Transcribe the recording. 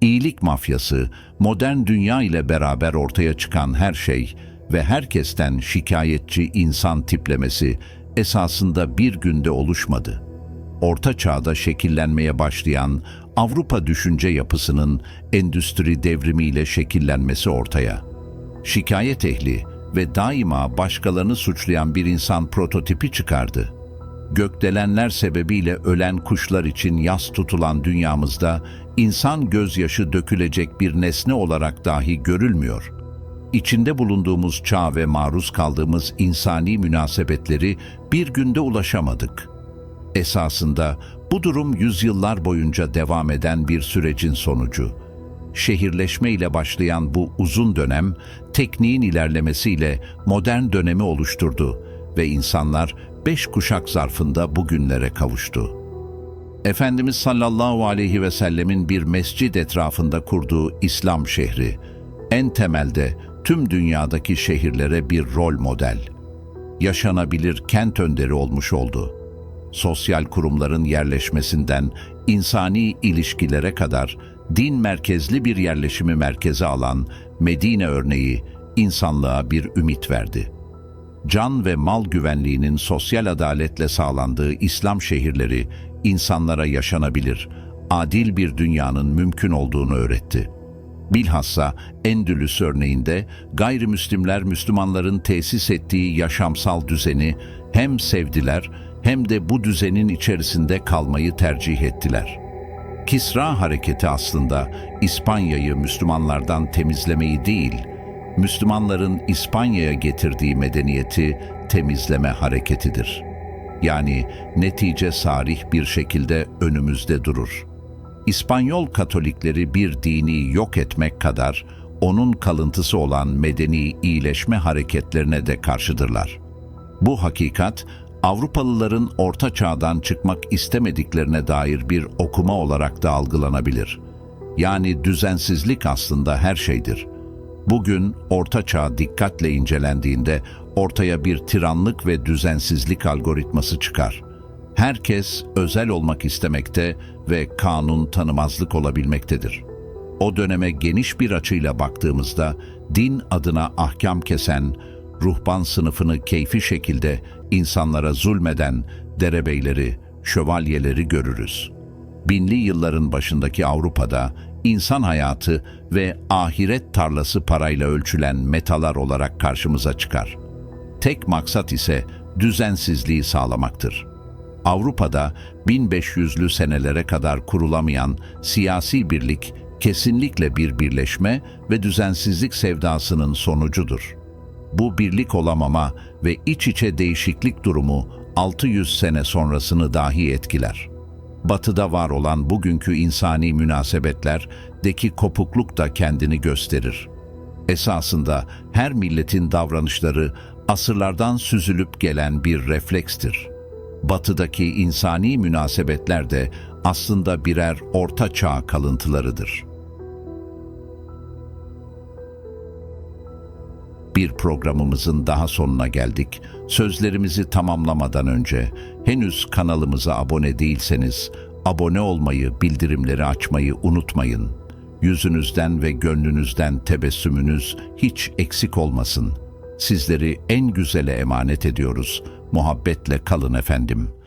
İyilik mafyası, modern dünya ile beraber ortaya çıkan her şey ve herkesten şikayetçi insan tiplemesi esasında bir günde oluşmadı. Orta çağda şekillenmeye başlayan Avrupa düşünce yapısının endüstri devrimiyle şekillenmesi ortaya. Şikayet ehli ve daima başkalarını suçlayan bir insan prototipi çıkardı. Gökdelenler sebebiyle ölen kuşlar için yas tutulan dünyamızda insan gözyaşı dökülecek bir nesne olarak dahi görülmüyor. İçinde bulunduğumuz çağ ve maruz kaldığımız insani münasebetleri bir günde ulaşamadık. Esasında bu durum yüzyıllar boyunca devam eden bir sürecin sonucu. Şehirleşme ile başlayan bu uzun dönem, tekniğin ilerlemesiyle modern dönemi oluşturdu ve insanlar beş kuşak zarfında bugünlere kavuştu. Efendimiz sallallahu aleyhi ve sellemin bir mescid etrafında kurduğu İslam şehri, en temelde tüm dünyadaki şehirlere bir rol model, yaşanabilir kent önderi olmuş oldu. Sosyal kurumların yerleşmesinden insani ilişkilere kadar din merkezli bir yerleşimi merkeze alan Medine örneği insanlığa bir ümit verdi. Can ve mal güvenliğinin sosyal adaletle sağlandığı İslam şehirleri insanlara yaşanabilir, adil bir dünyanın mümkün olduğunu öğretti. Bilhassa Endülüs örneğinde gayrimüslimler Müslümanların tesis ettiği yaşamsal düzeni hem sevdiler hem de bu düzenin içerisinde kalmayı tercih ettiler. Kisra hareketi aslında İspanya'yı Müslümanlardan temizlemeyi değil, Müslümanların İspanya'ya getirdiği medeniyeti temizleme hareketidir. Yani netice sarih bir şekilde önümüzde durur. İspanyol Katolikleri bir dini yok etmek kadar onun kalıntısı olan medeni iyileşme hareketlerine de karşıdırlar. Bu hakikat Avrupalıların orta çağdan çıkmak istemediklerine dair bir okuma olarak da algılanabilir. Yani düzensizlik aslında her şeydir. Bugün orta çağ dikkatle incelendiğinde ortaya bir tiranlık ve düzensizlik algoritması çıkar. Herkes özel olmak istemekte ve kanun tanımazlık olabilmektedir. O döneme geniş bir açıyla baktığımızda din adına ahkam kesen, ruhban sınıfını keyfi şekilde insanlara zulmeden derebeyleri, şövalyeleri görürüz. Binli yılların başındaki Avrupa'da insan hayatı ve ahiret tarlası parayla ölçülen metalar olarak karşımıza çıkar. Tek maksat ise düzensizliği sağlamaktır. Avrupa'da 1500'lü senelere kadar kurulamayan siyasi birlik kesinlikle bir birleşme ve düzensizlik sevdasının sonucudur. Bu birlik olamama ve iç içe değişiklik durumu 600 sene sonrasını dahi etkiler. Batıda var olan bugünkü insani münasebetlerdeki kopukluk da kendini gösterir. Esasında her milletin davranışları asırlardan süzülüp gelen bir reflekstir. Batıdaki insani münasebetler de aslında birer orta çağ kalıntılarıdır. Bir programımızın daha sonuna geldik. Sözlerimizi tamamlamadan önce henüz kanalımıza abone değilseniz abone olmayı, bildirimleri açmayı unutmayın. Yüzünüzden ve gönlünüzden tebessümünüz hiç eksik olmasın. Sizleri en güzele emanet ediyoruz. Muhabbetle kalın efendim.''